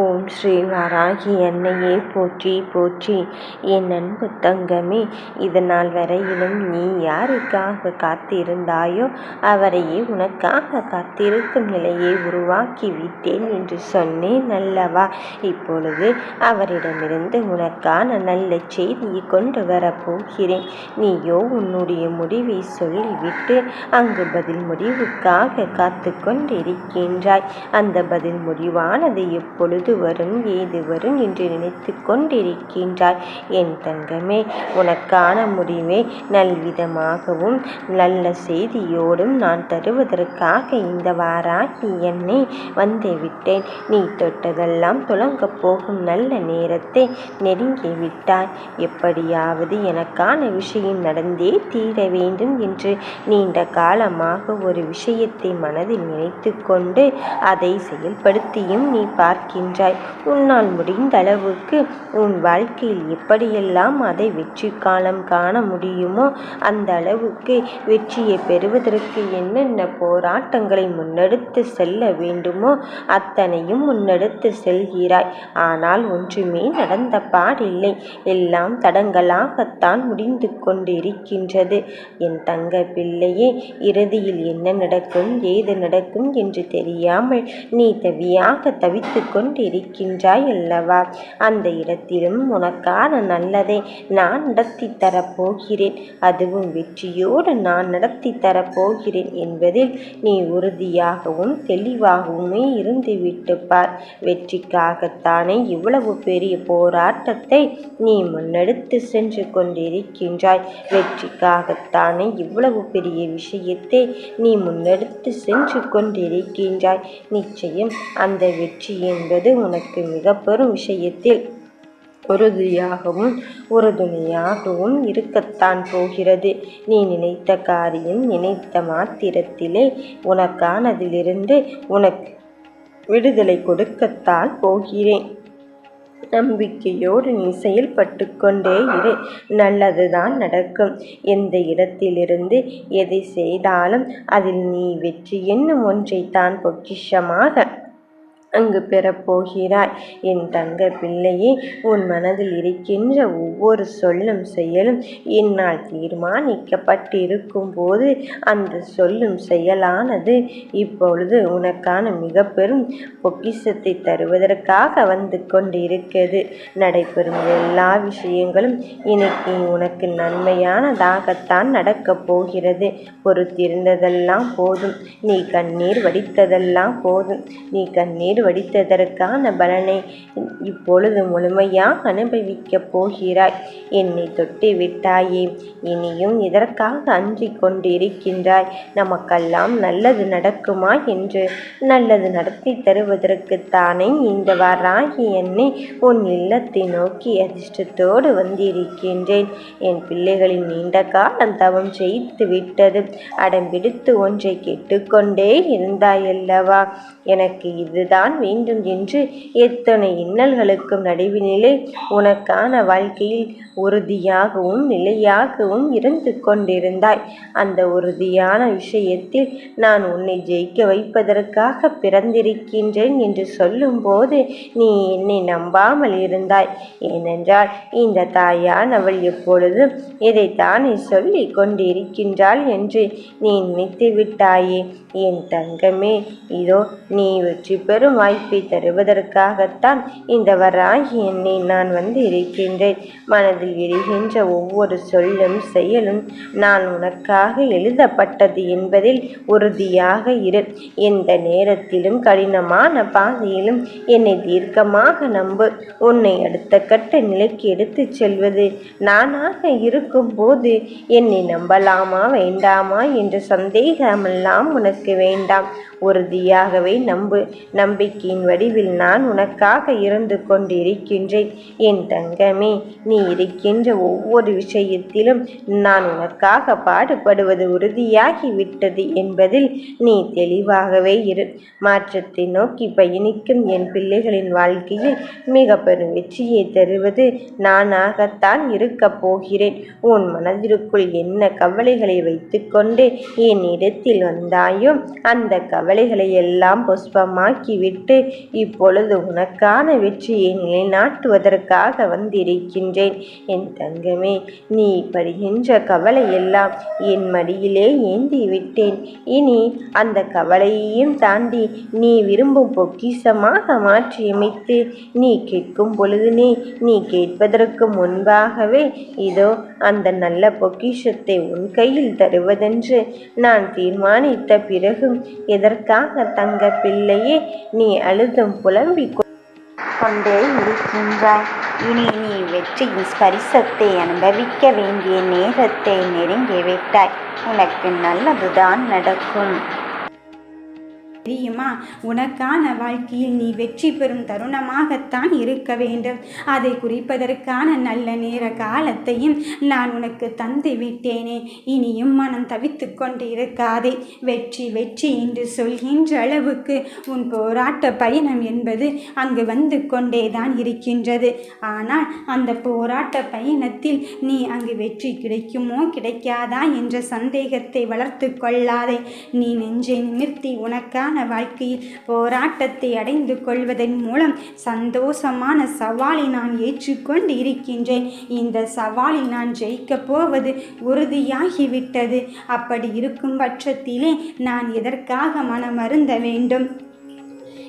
ஓம் ஸ்ரீ வாராகி என்னையே போற்றி போற்றி. என் அன்பு தங்கமே இதனால் வரையிலும் நீ யாருக்காக காத்திருந்தாயோ அவரையே உனக்காக காத்திருக்கும் நிலையை உருவாக்கி விட்டேன் என்று சொன்னேன் அல்லவா? இப்பொழுது அவரிடமிருந்து உனக்கான நல்ல செய்தியை கொண்டு வரப்போகிறேன். நீயோ உன்னுடைய முடிவை சொல்லிவிட்டு அங்கு பதில் முடிவுக்காக காத்து கொண்டிருக்கின்றாய் அந்த பதில் முடிவானது எப்பொழுது எது வரும் ஏது வரும் என்று நினைத்து கொண்டிருக்கின்றாய் என் தங்கமே உனக்கான முடிவை நல்விதமாகவும் நல்ல செய்தியோடும் நான் தருவதற்காக இந்த வாராகி என்னை வந்துவிட்டேன். நீ தொட்டதெல்லாம் துலங்கப் போகும் நல்ல நேரத்தை நெருங்கிவிட்டாய் எப்படியாவது எனக்கான விஷயம் நடந்தே தீர வேண்டும் என்று நீண்ட காலமாக ஒரு விஷயத்தை மனதில் நினைத்து கொண்டு அதை செயல்படுத்தியும் நீ பார்க்கின்ற சென்றாய் உன்னால் முடிந்த அளவுக்கு உன் வாழ்க்கையில் எப்படியெல்லாம் அதை வெற்றி காலம் காண முடியுமோ அந்த அளவுக்கு வெற்றியை பெறுவதற்கு என்னென்ன போராட்டங்களை முன்னெடுத்து செல்ல வேண்டுமோ அத்தனையும் முன்னெடுத்து செல்கிறாய். ஆனால் ஒன்றுமே நடந்த பாடில்லை. எல்லாம் தடங்களாகத்தான் முடிந்து கொண்டிருக்கின்றது. என் தங்க பிள்ளையே இறுதியில் என்ன நடக்கும் ஏது நடக்கும் என்று தெரியாமல் நீ தவியாக தவித்து கொண்டு இருக்கின்றாய் அல்லவா? அந்த இடத்திலும் உனக்கான நல்லதை நான் நடத்தி தரப்போகிறேன். அதுவும் வெற்றியோடு நான் நடத்தி தரப்போகிறேன் என்பதில் நீ உறுதியாகவும் தெளிவாகவுமே இருந்துவிட்டு பார். வெற்றிக்காகத்தானே இவ்வளவு பெரிய போராட்டத்தை நீ முன்னெடுத்து சென்று கொண்டிருக்கின்றாய். வெற்றிக்காகத்தானே இவ்வளவு பெரிய விஷயத்தை நீ முன்னெடுத்து சென்று கொண்டிருக்கின்றாய். நிச்சயம் அந்த வெற்றி என்பது உனக்கு மிக பெரும் விஷயத்தில் உறுதியாகவும் உறுதுணையாகவும் இருக்கத்தான் போகிறது. நீ நினைத்த காரியம் நினைத்த மாத்திரத்திலே உனக்கானதிலிருந்து உனக்கு விடுதலை கொடுக்கத்தான் போகிறேன். நம்பிக்கையோடு நீ செயல்பட்டு கொண்டே இரு. நல்லதுதான் நடக்கும். எந்த இடத்திலிருந்து எதை செய்தாலும் அதில் நீ வெற்றி என்னும் ஒன்றைத்தான் பொக்கிஷமாக அங்கு பெறப்போகிறாய். என் தங்க பிள்ளையே உன் மனதில் இருக்கின்ற ஒவ்வொரு சொல்லும் செயலும் என்னால் தீர்மானிக்கப்பட்டிருக்கும் போது அந்த சொல்லும் செயலானது இப்பொழுது உனக்கான மிக பெரும் பொக்கிஷத்தை தருவதற்காக வந்து கொண்டிருக்கிறது. நடைபெறும் எல்லா விஷயங்களும் இன்னைக்கு உனக்கு நன்மையானதாகத்தான் நடக்கப் போகிறது. பொறுத்திருந்ததெல்லாம் போதும். நீ கண்ணீர் வடித்ததெல்லாம் போதும். நீ கண்ணீர் வடித்ததற்கான பலனை இப்பொழுது முழுமையாக அனுபவிக்கப் போகிறாய். என்னை தொட்டு விட்டாயே இனியும் இதற்காக அன்றி கொண்டிருக்கின்றாய். நமக்கெல்லாம் நல்லது நடக்குமா என்று நல்லது நடத்தி தருவதற்குத்தானே இந்த வாராகி என்னை உன் இல்லத்தை நோக்கி அதிர்ஷ்டத்தோடு வந்திருக்கின்றேன். என் பிள்ளைகளின் நீண்ட காலம் தவம் செய்து விட்டது. அடம்பிடித்து ஒன்றை கேட்டுக்கொண்டே இருந்தாயல்லவா? எனக்கு இதுதான் தான் வேண்டும் என்று எத்தனை இன்னல்களுக்கும் நடுவினிலே உனக்கான வாழ்க்கையில் உறுதியாகவும் நிலையாகவும் இருந்து கொண்டிருந்தாய். அந்த உறுதியான விஷயத்தில் நான் உன்னை ஜெயிக்க வைப்பதற்காக பிறந்திருக்கின்றேன் என்று சொல்லும்போது நீ என்னை நம்பாமல் இருந்தாய். ஏனென்றால் இந்த தாயானவள் எப்பொழுதும் இதைத்தானே சொல்லி கொண்டிருக்கின்றாள் என்று நீ நினைத்து விட்டாயே என் தங்கமே இதோ நீ வெற்றி பெறும் வாய்ப்பை தருவதற்காகத்தான் இந்த வராகி என்னை நான் வந்து இருக்கின்றேன். மனதில் எரிகின்ற ஒவ்வொரு சொல்லும் செயலும் நான் உனக்காக எழுதப்பட்டது என்பதில் உறுதியாக இரு. எந்த நேரத்திலும் கடினமான பாதையிலும் என்னை தீர்க்கமாக நம்பு. உன்னை அடுத்த கட்ட நிலைக்கு எடுத்துச் செல்வது நானாக இருக்கும் போது என்னை நம்பலாமா வேண்டாமா என்ற சந்தேகமெல்லாம் உனக்கு வேண்டாம். உறுதியாகவே நம்பு. நம்பி நம்பிக்கையின் வடிவில் நான் உனக்காக இருந்து கொண்டிருக்கின்றேன். என் தங்கமே நீ இருக்கின்ற ஒவ்வொரு விஷயத்திலும் நான் உனக்காக பாடுபடுவது உறுதியாகி விட்டது என்பதில் நீ தெளிவாகவே இரு. மாற்றத்தை நோக்கி பயணிக்கும் என் பிள்ளைகளின் வாழ்க்கையில் மிக பெரும் வெற்றியை தருவது நானாகத்தான் இருக்கப் போகிறேன். உன் மனதிற்குள் என்ன கவலைகளை வைத்துக்கொண்டு என் இடத்தில் வந்தாயோ அந்த கவலைகளை எல்லாம் புஷ்பமாக்கிவிட்டு விட்டு இப்பொழுது உனக்கான வெற்றியை நிலைநாட்டுவதற்காக வந்திருக்கின்றேன். என் தங்கமே நீ படுகின்ற கவலையெல்லாம் என் மடியிலே ஏந்தி விட்டேன் இனி அந்த கவலையையும் தாண்டி நீ விரும்பும் பொக்கிஷமாக மாற்றியமைத்து நீ கேட்கும் பொழுதுனே நீ கேட்பதற்கு முன்பாகவே இதோ அந்த நல்ல பொக்கிஷத்தை உன் கையில் தருவதென்று நான் தீர்மானித்த பிறகும் எதற்காக தங்க பிள்ளையே நீ அழுதும் புலம்பிக் கொண்டே இருக்கின்றாய். இனி நீ வெற்றியின் ஸ்பரிசத்தை அனுபவிக்க வேண்டிய நேரத்தை நெருங்கிவிட்டாய் உனக்கு நல்லதுதான் நடக்கும். தெரியுமா? உனக்கான வாழ்க்கையில் நீ வெற்றி பெறும் தருணமாகத்தான் இருக்க வேண்டும். அதை குறிப்பதற்கான நல்ல நேர காலத்தையும் நான் உனக்கு தந்து விட்டேனே இனியும் மனம் தவித்து கொண்டு இருக்காதே வெற்றி வெற்றி என்று சொல்கின்ற அளவுக்கு உன் போராட்ட பயணம் என்பது அங்கு வந்து கொண்டே தான் இருக்கின்றது. ஆனால் அந்த போராட்ட பயணத்தில் நீ அங்கு வெற்றி கிடைக்குமோ கிடைக்காதா என்ற சந்தேகத்தை வளர்த்து கொள்ளாதே. நீ நெஞ்சை நிமிர்த்தி உனக்கான வாழ்க்கையில் போராட்டத்தை அடைந்து கொள்வதன் மூலம் சந்தோஷமான சவாலை நான் ஏற்றுக்கொண்டு இருக்கின்றேன். இந்த சவாலில் நான் ஜெயிக்கப் போவது உறுதியாகிவிட்டது. அப்படி இருக்கும் பட்சத்திலே நான் எதற்காக மனமருந்த வேண்டும்?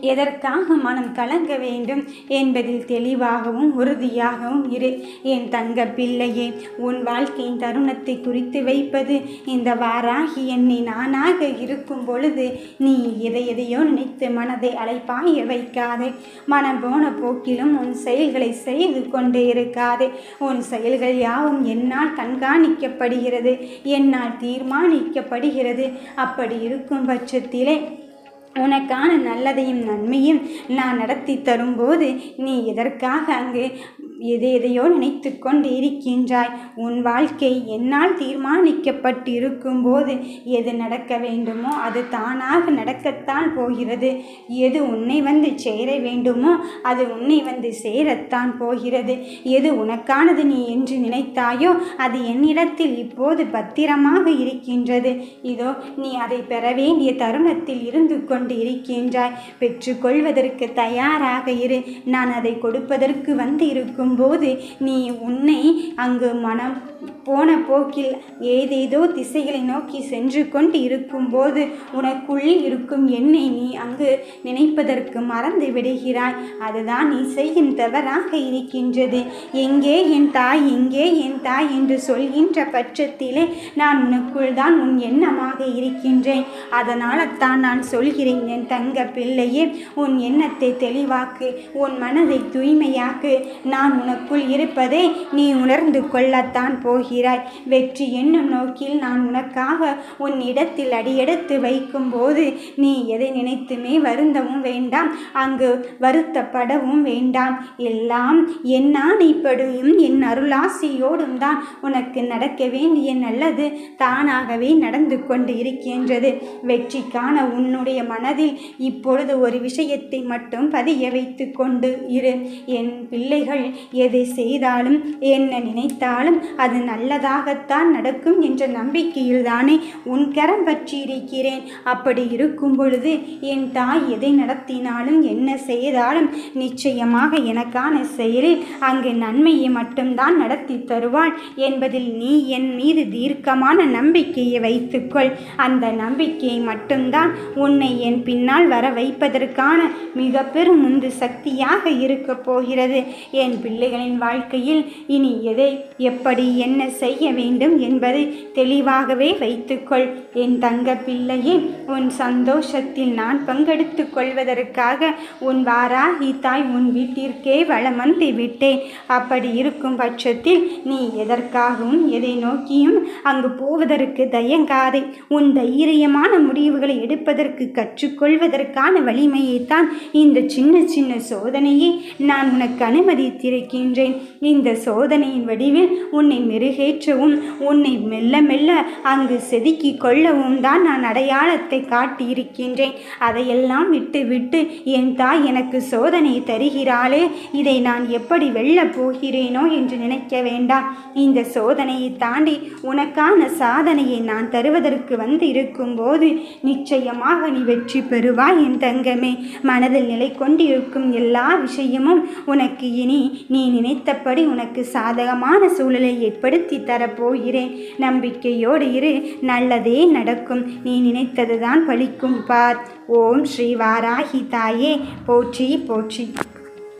எதற்காக மனம் கலங்க வேண்டும் என்பதில் தெளிவாகவும் உறுதியாகவும் இரு. என் தங்க பிள்ளையே உன் வாழ்க்கையின் தருணத்தை குறித்து வைப்பது இந்த வாராகி என்னை நானாக இருக்கும் பொழுது நீ எதை எதையோ நினைத்து மனதை அழைப்பாய வைக்காதே. மனம் போன போக்கிலும் உன் செயல்களை செய்து கொண்டே இருக்காதே. உன் செயல்கள் யாவும் என்னால் கண்காணிக்கப்படுகிறது என்னால் தீர்மானிக்கப்படுகிறது. அப்படி இருக்கும் பட்சத்திலே உனக்கான நல்லதையும் நன்மையும் நான் நடத்தி தரும்போது நீ எதற்காக அங்கு எதை எதையோ நினைத்து கொண்டு இருக்கின்றாய். உன் வாழ்க்கை என்னால் தீர்மானிக்கப்பட்டு இருக்கும்போது எது நடக்க வேண்டுமோ அது தானாக நடக்கத்தான் போகிறது. எது உன்னை வந்து சேர வேண்டுமோ அது உன்னை வந்து சேரத்தான் போகிறது. எது உனக்கானது நீ என்று நினைத்தாயோ அது என்னிடத்தில் இப்போது பத்திரமாக இருக்கின்றது. இதோ நீ அதை பெற வேண்டிய தருணத்தில் இருந்து கொண்டு இருக்கின்றாய். பெற்றுக்கொள்வதற்கு தயாராக இரு. நான் அதை கொடுப்பதற்கு வந்து இருக்கும் போது நீ உன்னை அங்கு மனம் போன போக்கில் ஏதேதோ திசைகளை நோக்கி சென்று கொண்டு இருக்கும்போது உனக்குள் இருக்கும் என்னை நீ அங்கு நினைப்பதற்கு மறந்து விடுகிறாய். அதுதான் நீ செய்யும் தவறாக இருக்கின்றது. எங்கே என் தாய் எங்கே என் தாய் என்று சொல்கின்ற பட்சத்திலே நான் உனக்குள் தான் உன் எண்ணமாக இருக்கின்றேன். அதனால் தான் நான் சொல்கிறேன் என் தங்க பிள்ளையே உன் எண்ணத்தை தெளிவாக்கு உன் மனதை தூய்மையாக்கு. நான் உனக்குள் இருப்பதை நீ உணர்ந்து கொள்ளத்தான் போகிறாய். வெற்றி என்னும் நோக்கில் நான் உனக்காக உன் இடத்தில் அடியெடுத்து வைக்கும்போது நீ எதை நினைத்துமே வருந்தவும் வேண்டாம் அங்கு வருத்தப்படவும் வேண்டாம். எல்லாம் என் ஆணைப்படியும் என் அருளாசியோடும் தான் உனக்கு நடக்க வேண்டிய நல்லது தானாகவே நடந்து கொண்டு இருக்கின்றது. வெற்றிக்கான உன்னுடைய மனதில் இப்பொழுது ஒரு விஷயத்தை மட்டும் பதிய வைத்து கொண்டு இரு. என் பிள்ளைகள் எதை செய்தாலும் என்ன நினைத்தாலும் அது நல்லதாகத்தான் நடக்கும் என்ற நம்பிக்கையில் தானே உன் கரம் பற்றியிருக்கிறேன். அப்படி இருக்கும் பொழுது என் தாய் எதை நடத்தினாலும் என்ன செய்தாலும் நிச்சயமாக எனக்கான செயலில் அங்கு நன்மையை மட்டும்தான் நடத்தி தருவாள் என்பதில் நீ என் மீது தீர்க்கமான நம்பிக்கையை வைத்துக்கொள். அந்த நம்பிக்கையை மட்டும்தான் உன்னை என் பின்னால் வர வைப்பதற்கான மிக பெரும் உந்து சக்தியாக இருக்கப் போகிறது. என் பிள்ளைகளின் வாழ்க்கையில் இனி எதை எப்படி என்ன செய்ய வேண்டும் என்பதை தெளிவாகவே வைத்துக்கொள். என் தங்க பிள்ளையே உன் சந்தோஷத்தில் நான் பங்கெடுத்து கொள்வதற்காக உன் வாராகி தாய் உன் வீட்டிற்கே வளம் வந்து விட்டேன். அப்படி இருக்கும் பட்சத்தில் நீ எதற்காகவும் எதை நோக்கியும் அங்கு போவதற்கு தயங்காதே. உன் தைரியமான முடிவுகளை எடுப்பதற்கு கற்றுக்கொள்வதற்கான வலிமையைத்தான் இந்த சின்ன சின்ன சோதனையை நான் உனக்கு அனுமதித்திருக்கின்றேன். இந்த சோதனையின் வடிவில் உன்னை மெருகேற்றவும் உன்னை மெல்ல மெல்ல அங்கு செதுக்கிக் கொள்ளவும் தான் நான் அடையாளத்தை காட்டியிருக்கின்றேன். அதையெல்லாம் விட்டு விட்டு என் தாய் எனக்கு சோதனை தருகிறாளே. இதை நான் எப்படி வெல்லப் போகிறேனோ என்று நினைக்க வேண்டாம். இந்த சோதனையை தாண்டி உனக்கான சாதனையை நான் தருவதற்கு வந்து இருக்கும்போது நிச்சயமாக நீ வெற்றி பெறுவாய் என் தங்கமே. மனதில் நிலை கொண்டிருக்கும் எல்லா விஷயமும் உனக்கு இனி நீ நினைத்தபடி உனக்கு சாதகமான சூழலை ஏற்படுத்தி தரப்போகிறேன் நம்பிக்கையோடு இரு. நல்லதே நடக்கும். நீ தான் பலிக்கும். பார். ஓம் ஸ்ரீ வாராகி தாயே. போற்றி போற்றி.